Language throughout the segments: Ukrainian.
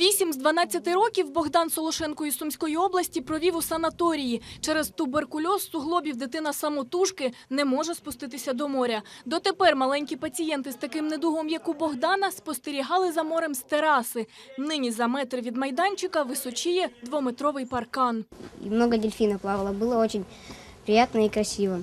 Вісім з 12 років Богдан Солошенко із Сумської області провів у санаторії. Через туберкульоз суглобів дитина самотужки не може спуститися до моря. Дотепер маленькі пацієнти з таким недугом, як у Богдана, спостерігали за морем з тераси. Нині за метр від майданчика височіє двометровий паркан. и много дельфинов плавало. Было очень приятно и красиво.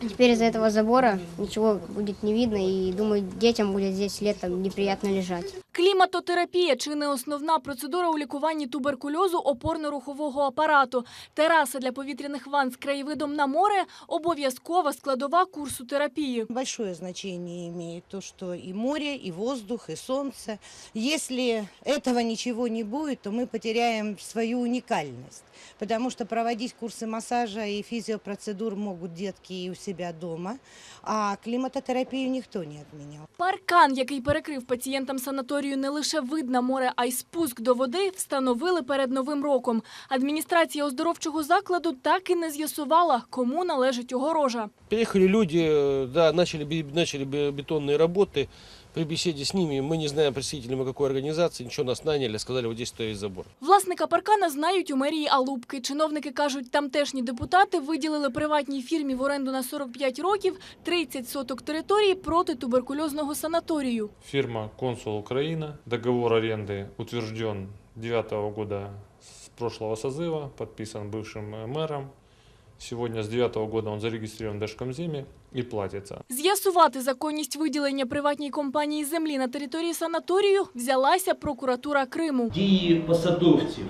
Теперь из-за этого забора ничего будет не видно, и думаю, детям будет здесь летом неприятно лежать. Кліматотерапія чи не основна процедура у лікуванні туберкульозу опорно-рухового апарату. Тераса для повітряних ванн з краєвидом на море – обов'язкова складова курсу терапії. Большое значение имеет то, что и море, и воздух, и солнце. Если этого ничего не будет, то мы потеряем свою уникальность. Потому что проводить курсы массажа и физиопроцедур могут детки и у себя дома, а климатотерапию никто не отменял. Паркан, який перекрив пацієнтам санаторію не лише вид на море, а й спуск до води, встановили перед Новим роком. Адміністрація оздоровчого закладу так і не з'ясувала, кому належить огорожа. Приехали люди, э, да, начали, бе- начали бе- бетонные работы. При беседе с ними мы не знаем представителями какой организации, ничего нас наняли, сказали, вот здесь стоит забор. Власника паркана знають у мерії Алубки. Чиновники кажуть, тамтешні депутати виділили приватній фірмі в оренду на 45 років 30 соток території проти туберкульозного санаторію. Фирма «Консул Украина». Договор аренды утвержден 2009 года с прошлого созыва, подписан бывшим э, мэром. Сегодня с 2009 года он зарегистрирован в Держкомземе и платится. З'ясувати законність виділення приватній компанії землі на території санаторію взялася прокуратура Криму. Дії посадовців,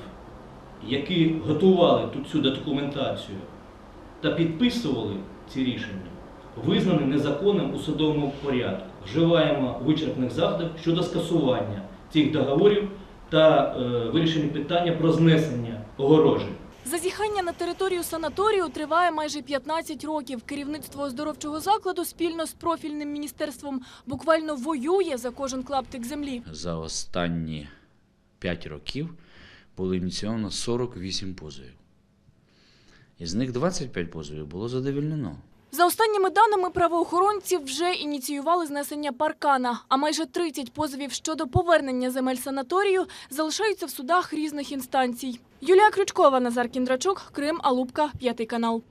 які готували тут цю документацію та підписували ці рішення, визнані незаконним у судовому порядку. Вживаємо вичерпних заходів щодо скасування цих договорів та е, вирішення питання про знесення огорожі. Зазіхання на територію санаторію триває майже 15 років. Керівництво оздоровчого закладу спільно з профільним міністерством буквально воює за кожен клаптик землі. за останні 5 років було ініційовано 48 позовів. Із них 25 позовів було задовільнено. За останніми даними правоохоронці вже ініціювали знесення паркана, а майже 30 позовів щодо повернення земель санаторію залишаються в судах різних інстанцій. Юлія Крючкова, Назар Кіндрачук, Крим, Алубка, п'ятий канал.